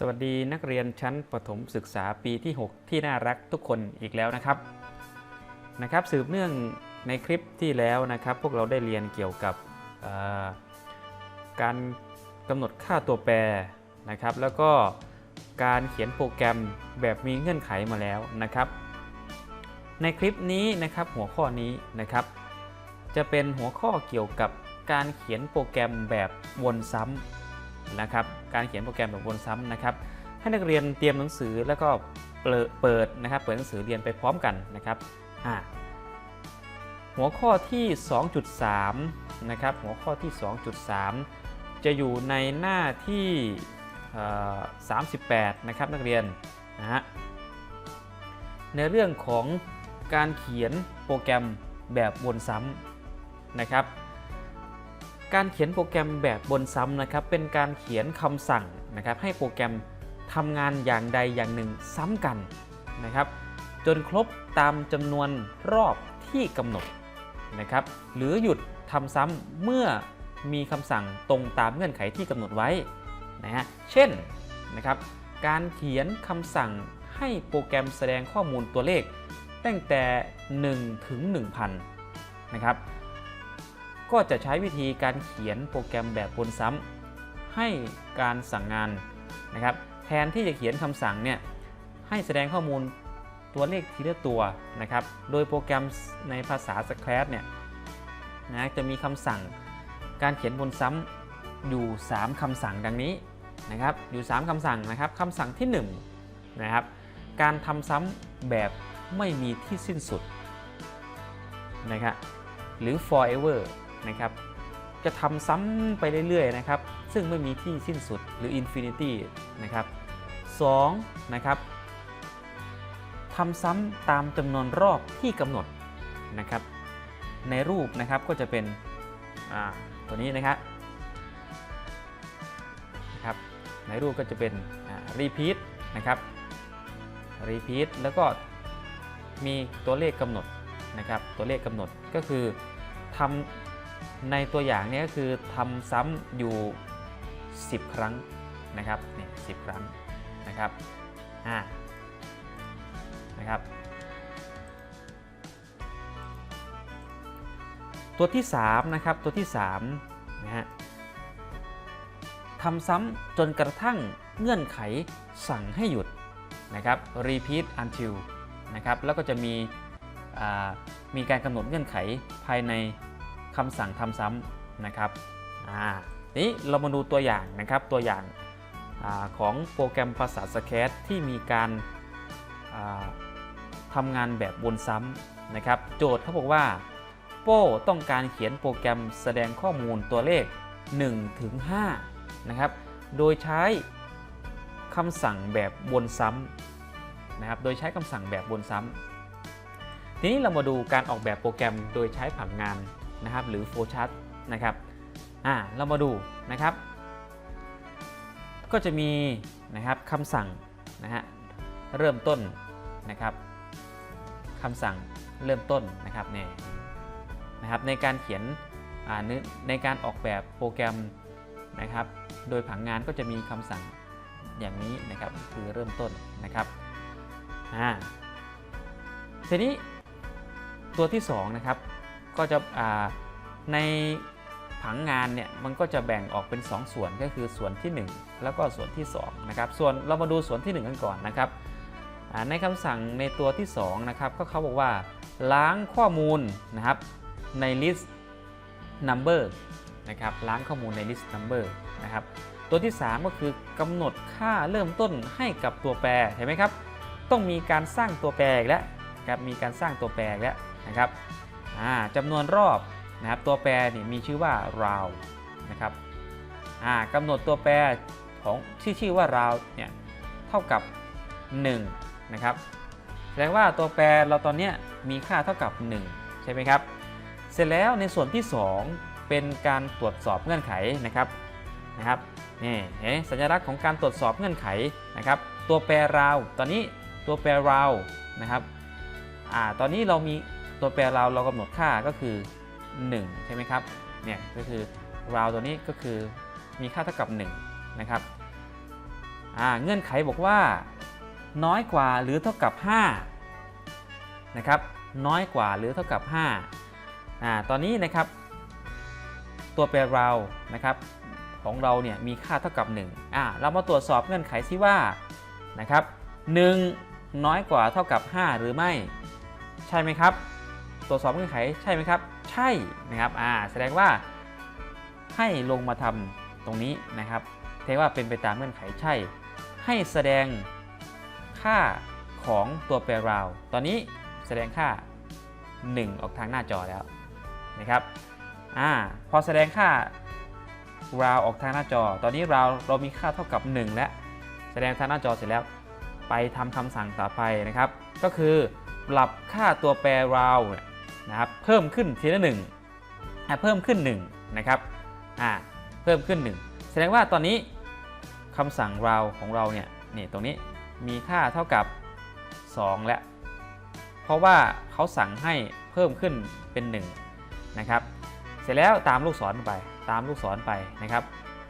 สวัสดีนักเรียนชั้นประถมศึกษาปีที่ 6 ที่น่ารักทุกคนอีกแล้วนะครับนะครับ สืบเนื่องในคลิปที่แล้วนะครับ พวกเราได้เรียนเกี่ยวกับการกำหนดค่าตัวแปรนะครับ แล้วก็การเขียนโปรแกรมแบบมีเงื่อนไขมาแล้วนะครับ ในคลิปนี้นะครับหัวข้อนี้นะครับ จะเป็นหัวข้อเกี่ยวกับการเขียนโปรแกรมแบบวนซ้ำ นะครับ การเขียนโปรแกรมแบบวนซ้ำนะครับ ให้นักเรียนเตรียมหนังสือแล้วก็เปิดเปิดนะครับ เปิดหนังสือเรียนไปพร้อมกันนะครับหัวข้อที่ 2.3 นะครับ หัวข้อที่ 2.3 จะอยู่ในหน้าที่ 38 นะครับนักเรียนนะฮะในเรื่องของการเขียนโปรแกรมแบบวนซ้ำนะครับ การเขียนโปรแกรมแบบวนซ้ำนะครับเป็นการเขียนคำสั่งนะครับให้โปรแกรมทำงานอย่างใดอย่างหนึ่งซ้ำกันนะครับจนครบตามจำนวนรอบที่กำหนดนะครับหรือหยุดทำซ้ำเมื่อมีคำสั่งตรงตามเงื่อนไขที่กำหนดไว้นะฮะเช่นนะครับการเขียนคำสั่งให้โปรแกรมแสดงข้อมูลตัวเลข ตั้งแต่ 1 ถึง 1,000นะครับ ก็จะใช้วิธีการเขียนโปรแกรมแบบวนซ้ำให้การสั่งงานนะครับ แทนที่จะเขียนคำสั่งเนี่ยให้แสดงข้อมูลตัวเลขทีละตัวนะครับ โดยโปรแกรมในภาษา s c r a t c เนี่ยนะจะมีคำสั่งการเขียนวนซ้ำอยู่ 3คำสั่งดังนี้นะครับ อยู่ 3คำสั่งนะครับคำสั่งที่1นะครับ การทำซ้ำแบบไม่มีที่สิ้นสุดนะครับหรือ forever นะครับ จะทำซ้ำไปเรื่อยๆนะครับ ซึ่งไม่มีที่สิ้นสุดหรือ infinity นะครับ2นะครับทำซ้ำตามจำนวนรอบที่กำหนดนะครับ ในรูปนะครับก็จะเป็นตัวนี้นะครับนะครับ ในรูปก็จะเป็นอ่า repeat นะครับ repeat แล้วก็มีตัวเลขกำหนดนะครับ ตัวเลขกำหนดก็คือทำ ในตัวอย่างนี้ก็คือทำซ้ำอยู่ 10 ครั้งนะครับเนี่ยสิครั้งนะครับอ่านะครับ ตัวที่ 3 นะครับ ตัวที่3นะฮะทำซ้ำจนกระทั่งเงื่อนไขสั่งให้หยุดนะครับ repeat until นะครับ แล้วก็จะมีมีการกำหนดเงื่อนไขภายใน คำสั่งทำซ้ำนะครับอ่านี้เรามาดูตัวอย่างนะครับตัวอย่างอาของโปรแกรมภาษา Scratch ที่มีการาทำงานแบบวนซ้ำนะครับ โจทย์เขาบอกว่า โป้ต้องการเขียนโปรแกรมแสดงข้อมูลตัวเลข1ถึง5นะครับ โดยใช้คำสั่งแบบวนซ้ำนะครับ โดยใช้คำสั่งแบบวนซ้ำทีนี้เรามาดูการออกแบบโปรแกรมโดยใช้ผังงาน นะครับหรือโฟล์ชาร์ตนะครับอ่าเรามาดูนะครับ ก็จะมีนะครับคำสั่งนะฮะเริ่มต้นนะครับคำสั่งเริ่มต้นนะครับเนี่ยนะครับในการเขียนอ่าเนื้อในการออกแบบโปรแกรมนะครับ โดยผังงานก็จะมีคำสั่งอย่างนี้นะครับคือเริ่มต้นนะครับอ่าทีนี้ตัวที่2นะครับ ก็จะในผังงานเนี่ยมันก็จะแบ่งออกเป็น 2 ส่วนก็คือส่วนที่ 1 แล้วก็ส่วนที่2นะครับส่วนเรามาดูส่วนที่ 1 กันก่อนนะครับในคำสั่งในตัวที่2นะครับก็เขาบอกว่า ล้างข้อมูลนะครับใน list number นะครับล้างข้อมูลใน list number นะครับตัวที่ 3 ก็คือกำหนดค่าเริ่มต้นให้กับตัวแปรเห็นไหมครับ ต้องมีการสร้างตัวแปรอีกแล้วครับมีการสร้างตัวแปรอีกแล้วนะครับ จำนวนรอบนะครับตัวแปรนี่มีชื่อว่า round นะครับกำหนดตัวแปรของที่ชื่อว่า round เนี่ยเท่ากับ 1 นะครับแสดงว่าตัวแปรเราตอนนี้มีค่าเท่ากับ 1 ใช่ไหมครับ เสร็จแล้วในส่วนที่ 2 เป็นการตรวจสอบเงื่อนไขนะครับนะครับนี่เห็นสัญลักษณ์ของการตรวจสอบเงื่อนไขนะครับ ตัวแปรราวตอนนี้ตัวแปรราวนะครับอ่าตอนนี้เรามี ตัวแปรราเรากำหนดค่าก็คือ 1 ใช่ไหมครับ เนี่ยก็คือราวตัวนี้ก็คือมีค่าเท่ากับ 1 นะครับเงื่อนไขบอกว่า น้อยกว่าหรือเท่ากับ5นะครับน้อยกว่าหรือเท่ากับ5อ่าตอนนี้นะครับตัวแปรเรานะครับของเราเนี่ยมีค่าเท่ากับ1อ่าเรามาตรวจสอบเงื่อนไขซิว่านะครับ1น้อยกว่าเท่ากับ 5 หรือไม่ ใช่ไหมครับ ตรวจสอบเงื่อนไขใช่ไหมครับ ใช่นะครับอ่าแสดงว่าให้ลงมาทำตรงนี้นะครับแสดงว่าเป็นไปตามเงื่อนไขใช่ ให้แสดงค่าของตัวแปรราว ตอนนี้แสดงค่า 1 ออกทางหน้าจอแล้วนะครับอ่าพอแสดงค่าราวออกทางหน้าจอ ตอนนี้เราเรามีค่าเท่ากับ 1 แล้ว แสดงทางหน้าจอเสร็จแล้ว ไปทำคำสั่งต่อไปนะครับ ก็คือปรับค่าตัวแปรราวเนี่ย นะครับเพิ่มขึ้นทีละหนึ่งเพิ่มขึ้น1นะครับอ่าเพิ่มขึ้น 1 แสดงว่าตอนนี้คำสั่งเราของเราเนี่ยนี่ตรงนี้มีค่าเท่ากับ 2 แล้ว เพราะว่าเขาสั่งให้เพิ่มขึ้นเป็น1นะครับเสร็จแล้วตามลูกศรไปตามลูกศรไปนะครับ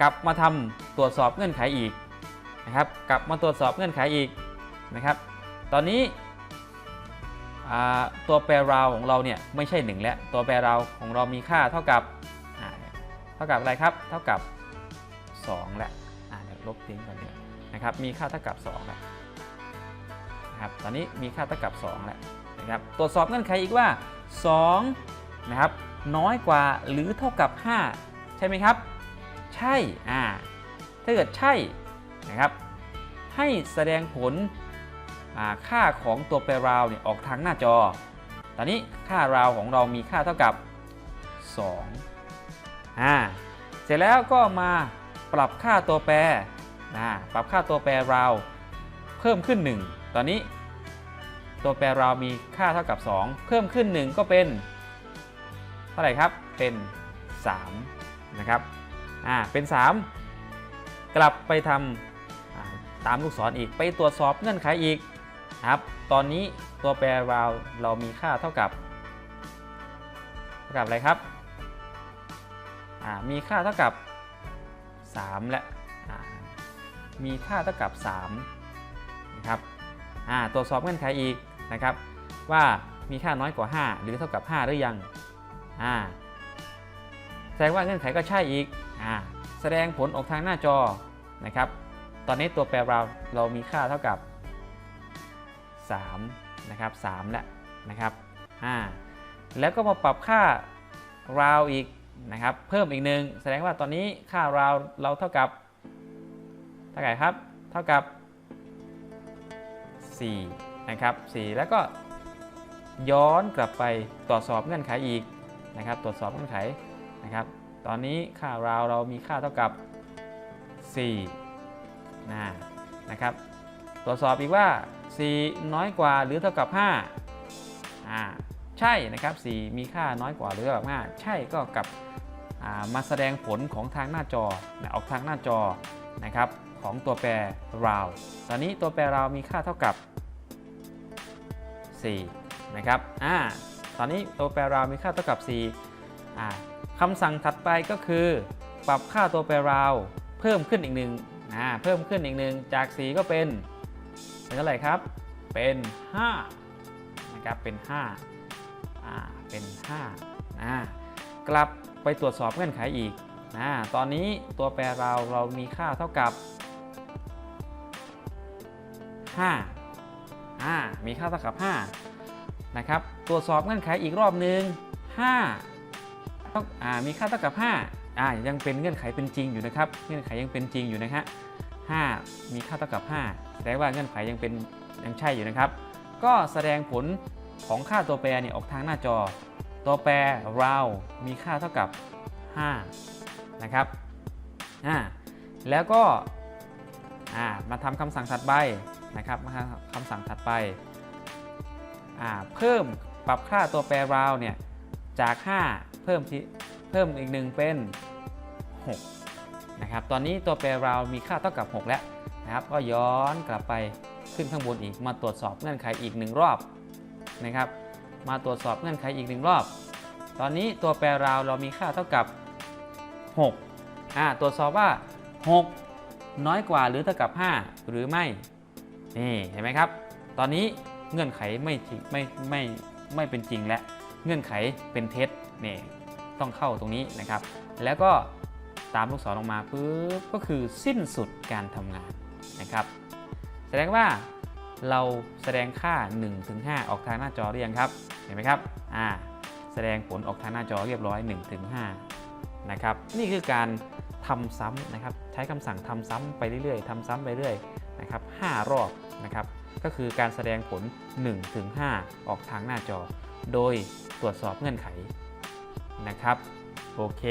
กลับมาทำตรวจสอบเงื่อนไขอีกนะครับ กลับมาตรวจสอบเงื่อนไขอีกนะครับ ตอนนี้ ตัวแปรราวของเราเนี่ยไม่ใช่1แล้วตัวแปรราวของเรามีค่าเท่ากับเท่ากับอะไรครับ เท่ากับ 2 แล้วอ่าเดี๋ยวลบทิ้งก่อนเนี่ยนะครับมีค่าเท่ากับ2แล้วนะครับตอนนี้มีค่าเท่ากับ2แล้วนะครับตรวจสอบเงื่อนไขอีกว่า2นะครับน้อยกว่าหรือเท่ากับ 5 ใช่ไหมครับ ใช่อ่าถ้าเกิดใช่นะครับให้แสดงผล ค่าของตัวแปรราวเนี่ยออกทางหน้าจอ ตอนนี้ค่าราวของเรามีค่าเท่ากับ2อ่าเสร็จแล้วก็มาปรับค่าตัวแปรนะปรับค่าตัวแปรราวเพิ่มขึ้น 1 ตอนนี้ ตัวแปรราวมีค่าเท่ากับ 2 เพิ่มขึ้น 1 ก็เป็นเท่าไหร่ครับ เป็น 3 นะครับ อ่า เป็น 3 กลับไปทำตามลูกศรออีก ไปตรวจสอบเงื่อนไขอีก ครับ ตอนนี้ตัวแปรราวเรามีค่าเท่ากับ เท่ากับอะไรครับอ่ามีค่าเท่ากับ 3 และอ่ามีค่าเท่ากับ3นะครับอ่าตรวจสอบเงื่อนไขอีกนะครับ ว่ามีค่าน้อยกว่า 5 หรือเท่ากับ 5 หรือยังอ่าแสดงว่าเงื่อนไขก็ใช่อีกอ่าแสดงผลออกทางหน้าจอนะครับ ตอนนี้ตัวแปรเราเรามีค่าเท่ากับ 3นะครับ3แล้วนะครับอ่าแล้วก็มาปรับค่าราวอีกนะครับเพิ่มอีกหนึ่งแสดงว่าตอนนี้ค่าราวเราเท่ากับเท่าไหร่ครับเท่ากับ4นะครับ4แล้วก็ย้อนกลับไปตรวจสอบเงื่อนไขอีกนะครับตรวจสอบเงื่อนไขนะครับตอนนี้ค่าราวเรามีค่าเท่ากับ4นะนะครับ ตรวจสอบอีกว่า 4 น้อยกว่าหรือเท่ากับ5อ่าใช่นะครับ 4 มีค่าน้อยกว่าหรือเท่ากับ5ใช่ก็กลับามาแสดงผลของทางหน้าจอนะออกทางหน้าจอนะครับของตัวแปรราวตอนนี้ตัวแปรราวมีค่าเท่ากับ 4 นะครับอ่าตอนนี้ตัวแปรราวมีค่าเท่ากับ4อ่าคำสั่งถัดไปก็คือ ปรับค่าตัวแปรราวเพิ่มขึ้นอีกหนึ่งอ่าเพิ่มขึ้นอีกหนึ่งจาก 4 ก็เป็น เป็นเท่าไหร่ครับ เป็น5นะครับ เป็น5อ่า เป็น5อ่ากลับไปตรวจสอบเงื่อนไขอีกนะ ตอนนี้ตัวแปรเราเรามีค่าเท่ากับ5อ่า มีค่าเท่ากับ 5 นะครับ ตรวจสอบเงื่อนไขอีกรอบหนึ่ง5ต้องอ่า มีค่าเท่ากับ 5อ่า ยังเป็นเงื่อนไขเป็นจริงอยู่นะครับ เงื่อนไขยังเป็นจริงอยู่นะฮะ 5 มีค่าเท่ากับ 5 แสดงว่าเงื่อนไขยังเป็นยังใช่อยู่นะครับ ก็แสดงผลของค่าตัวแปรเนี่ยออกทางหน้าจอ ตัวแปรเรามีค่าเท่ากับ 5 นะครับอ่าแล้วก็อ่ามาทำคำสั่งถัดไปนะครับมาทำคำสั่งถัดไปอ่าเพิ่มปรับค่าตัวแปรราวเนี่ยจาก 5 เพิ่มที่เพิ่มอีกหนึ่งเป็น 6 นะครับตอนนี้ตัวแปรเรามีค่าเท่ากับ 6 แล้วนะครับก็ย้อนกลับไปขึ้นข้างบนอีกมาตรวจสอบเงื่อนไขอีกหนึ่งรอบนะครับมาตรวจสอบเงื่อนไขอีกหนึ่งรอบ ตอนนี้ตัวแปรราวเรามีค่าเท่ากับ 6อ่าตรวจสอบว่า 6 น้อยกว่าหรือเท่ากับ 5 หรือไม่นี่เห็นไหมครับ ตอนนี้เงื่อนไขไม่ไม่ไม่ไม่เป็นจริงและเงื่อนไขเป็นเท็จนี่ต้องเข้าตรงนี้นะครับ แล้วก็ ตามลูกศรลงมาปุ๊บก็คือสิ้นสุดการทำงานนะครับ แสดงว่าเราแสดงค่า 1-5 ออกทางหน้าจอหรือยังครับ เห็นไหมครับอ่าแสดงผลออกทางหน้าจอเรียบร้อย 1-5นะครับนี่คือการทำซ้ำนะครับใช้คำสั่งทำซ้ำไปเรื่อยๆทำซ้ำไปเรื่อยนะครับ5รอบนะครับก็คือการแสดงผล 1-5 ออกทางหน้าจอ โดยตรวจสอบเงื่อนไขนะครับโอเค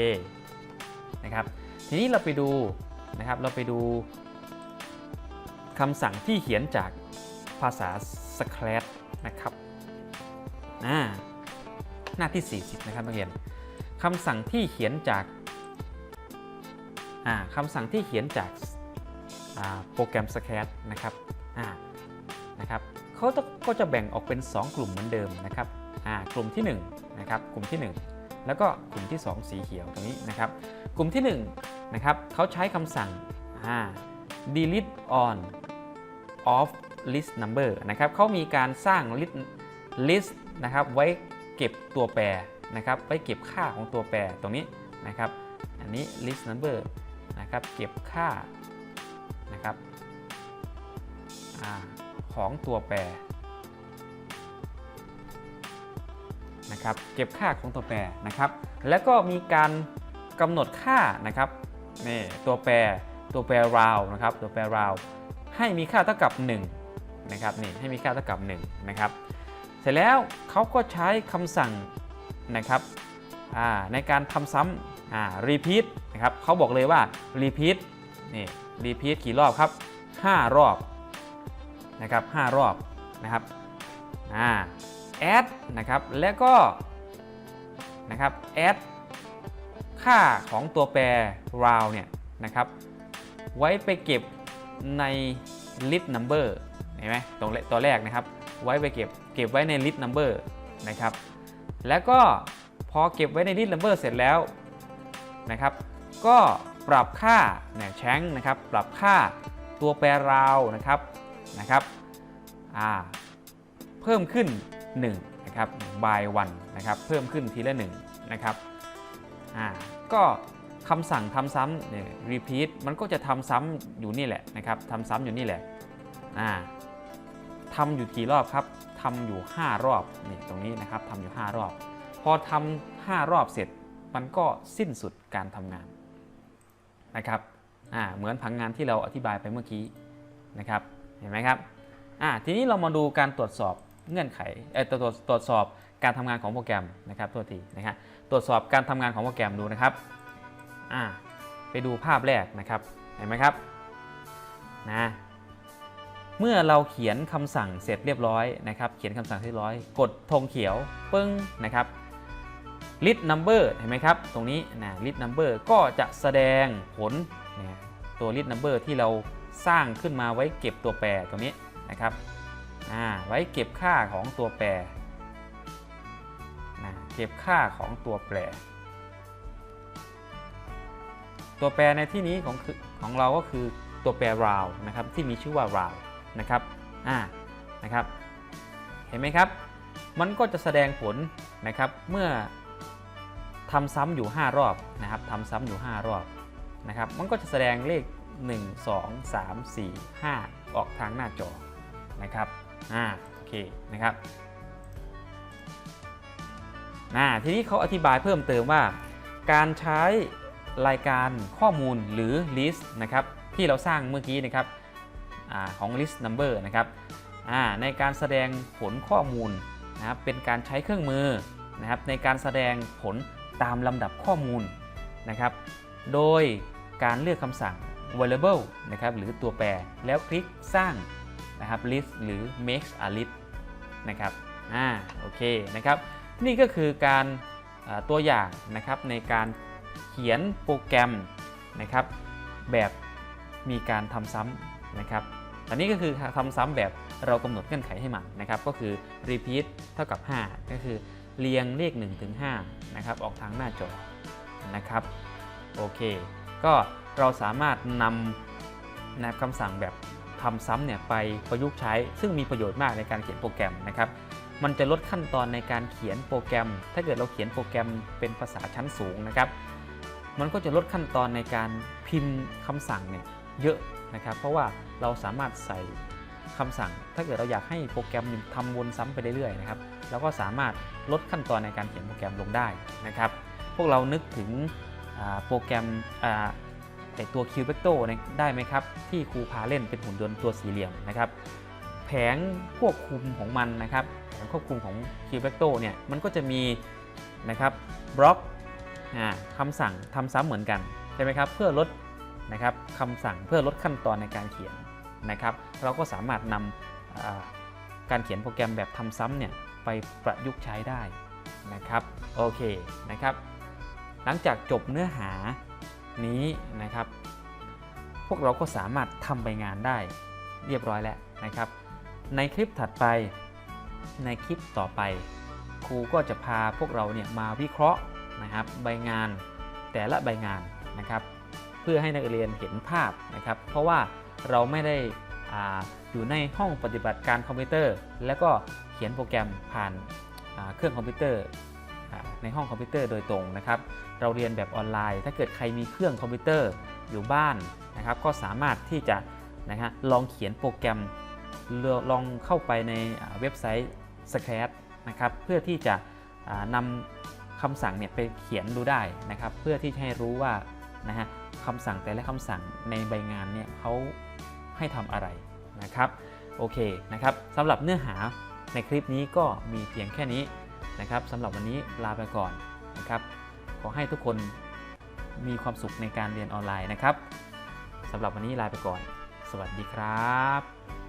นะครับ ทีนี้เราไปดูนะครับ เราไปดูคำสั่งที่เขียนจากภาษาสแครตนะครับหน้าที่ 40 นะครับนักเรียนคำสั่งที่เขียนจากาคำสั่งที่เขียนจากาโปรแกรมสแครตนะครับนะครับเขาจะก็จะแบ่งออกเป็น 2 กลุ่มเหมือนเดิมนะครับกลุ่มที่1นะครับกลุ่มที่ 1 แล้วก็กลุ่มที่ 2 สีเขียวตรงนี้นะครับ กลุ่มที่1นะครับเขาใช้คำสั่ง delete on off list number นะครับเขามีการสร้าง list list นะครับไว้เก็บตัวแปรนะครับไว้เก็บค่าของตัวแปรตรงนี้นะครับ อันนี้ list number นะครับเก็บค่านะครับอของตัวแปรนะครับเก็บค่าของตัวแปรนะครับ แล้วก็มีการ กำหนดค่านะครับนี่ตัวแปรตัวแปร round นะครับตัวแปร round ให้มีค่าเท่ากับ 1 นะครับนี่ให้มีค่าเท่ากับ 1 นะครับ เสร็จแล้วเขาก็ใช้คำสั่งนะครับในการทำซ้ำ repeat นะครับเขาบอกเลยว่า repeat นี่ repeat กี่รอบครับ 5 รอบนะครับ5รอบนะครับอ่า add นะครับแล้วก็นะครับ add ค่าของตัวแปร round เนี่ยนะครับไว้ไปเก็บใน list number เห็นไหมตรงตัวแรกนะครับ ไว้ไปเก็บเก็บไว้ใน list number นะครับ แล้วก็พอเก็บไว้ใน list number เสร็จแล้วนะครับ ก็ปรับค่าเนี่ยแชงนะครับ ปรับค่าตัวแปรราวนะครับนะครับอ่าเพิ่มขึ้น 1 นะครับ by 1นะครับ เพิ่มขึ้นทีละ 1 นะครับ อ่า ก็คำสั่งทำซ้ำเนี่ย repeat มันก็จะทำซ้ำอยู่นี่แหละนะครับทำซ้ำอยู่นี่แหละอ่าทำอยู่กี่รอบครับทำอยู่ 5 รอบนี่ตรงนี้นะครับทำอยู่ 5 รอบ พอทำ5รอบเสร็จมันก็สิ้นสุดการทำงานนะครับอ่าเหมือนผังงานที่เราอธิบายไปเมื่อกี้นะครับเห็นไหมครับอ่าทีนี้เรามาดูการตรวจสอบเงื่อนไขเออตรวจตรวจสอบการทำงานของโปรแกรมนะครับตัวทีนะฮะตรวจสอบการทำงานของโปรแกรมดูนะครับอ่าไปดูภาพแรกนะครับเห็นไหมครับนะเมื่อเราเขียนคำสั่งเสร็จเรียบร้อยนะครับ เขียนคำสั่งเรียบร้อย กดธงเขียวปึ้งนะครับ list number เห็นไหมครับ ตรงนี้นะ list number ก็จะแสดงผลนี่ยตัว list number ที่เราสร้างขึ้นมาไว้เก็บตัวแปรตรงนี้นะครับไว้เก็บค่าของตัวแปร เก็บค่าของตัวแปร ตัวแปรในที่นี้ของของเราก็คือตัวแปร round นะครับที่มีชื่อว่า round นะครับอ่านะครับเห็นไหมครับ มันก็จะแสดงผลนะครับเมื่อทำซ้ำอยู่ 5 รอบนะครับทำซ้ำอยู่ 5 รอบนะครับ มันก็จะแสดงเลข 1 2 3 4 5 ออกทางหน้าจอนะครับอ่าโอเคนะครับ อ่าทีนี้เขาอธิบายเพิ่มเติมว่า การใช้รายการข้อมูลหรือ list นะครับที่เราสร้างเมื่อกี้นะครับอของ list number นะครับในการแสดงผลข้อมูลนะครับเป็นการใช้เครื่องมือนะครับในการแสดงผลตามลำดับข้อมูลนะครับ โดยการเลือกคำสั่ง variable นะครับหรือตัวแปรแล้วคลิกสร้างนะครับ list หรือ make a list นะครับ อ่า โอเค นะครับ นี่ก็คือการตัวอย่างนะครับในการเขียนโปรแกรมนะครับแบบมีการทำซ้ำนะครับอันนี้ก็คือทำซ้ำแบบเรากำหนดเงื่อนไขให้มันนะครับ ก็คือ repeat เท่ากับ 5 ก็คือเรียงเลข1ถึง5นะครับออกทางหน้าจอนะครับโอเค ก็เราสามารถนำนะคำสั่งแบบทำซ้ำเนี่ยไปประยุกต์ใช้ ซึ่งมีประโยชน์มากในการเขียนโปรแกรมนะครับ มันจะลดขั้นตอนในการเขียนโปรแกรม ถ้าเกิดเราเขียนโปรแกรมเป็นภาษาชั้นสูงนะครับ มันก็จะลดขั้นตอนในการพิมพ์คำสั่งเนี่ยเยอะนะครับ เพราะว่าเราสามารถใส่คำสั่ง ถ้าเกิดเราอยากให้โปรแกรมทำวนซ้ำไปเรื่อยๆนะครับ เราก็สามารถลดขั้นตอนในการเขียนโปรแกรมลงได้นะครับ พวกเรานึกถึงโปรแกรมอ่ตัว q v e c t o r เนี่ยได้ไหมครับ ที่ครูพาเล่นเป็นหุ่นยนต์ตัวสี่เหลี่ยมนะครับ แผงควบคุมของมันนะครับ แผงควบคุมของ q v e c t o r เนี่ยมันก็จะมีนะครับบล็อกคำสั่งทำซ้ำเหมือนกันใช่ไหมครับเพื่อลดนะครับคำสั่งเพื่อลดขั้นตอนในการเขียนนะครับ เราก็สามารถนำการเขียนโปรแกรมแบบทำซ้ำเนี่ยไปประยุกต์ใช้ได้นะครับโอเคนะครับหลังจากจบเนื้อหานี้นะครับ พวกเราก็สามารถทำใบงานได้เรียบร้อยแล้วนะครับ ในคลิปถัดไป ในคลิปต่อไป ครูก็จะพาพวกเราเนี่ยมาวิเคราะห์นะครับใบงานแต่ละใบงานนะครับ เพื่อให้นักเรียนเห็นภาพนะครับ เพราะว่าเราไม่ได้อาอยู่ในห้องปฏิบัติการคอมพิวเตอร์ แล้วก็เขียนโปรแกรมผ่านาเครื่องคอมพิวเตอร์ในห้องคอมพิวเตอร์โดยตรงนะครับ เราเรียนแบบออนไลน์ ถ้าเกิดใครมีเครื่องคอมพิวเตอร์อยู่บ้านนะครับ ก็สามารถที่จะนะฮะลองเขียนโปรแกรม ลองเข้าไปในเว็บไซต์ Scratch นะครับเพื่อที่จะนำคำสั่งเนี่ยไปเขียนดูได้นะครับ เพื่อที่จะให้รู้ว่านะฮะคำสั่งแต่ละคำสั่งในใบงานเนี่ยเขาให้ทำอะไรนะครับโอเคนะครับสำหรับเนื้อหาในคลิปนี้ก็มีเพียงแค่นี้นะครับสำหรับวันนี้ลาไปก่อนนะครับ ขอให้ทุกคนมีความสุขในการเรียนออนไลน์นะครับสำหรับวันนี้ลาไปก่อน สวัสดีครับ